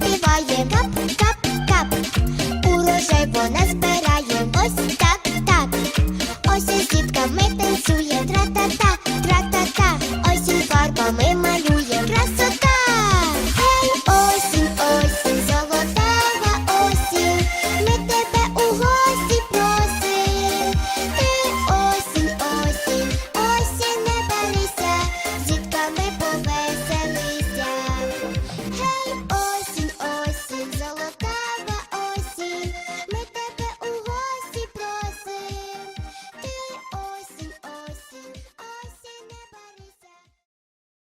співає кап-кап-кап, у рожей вона збирає.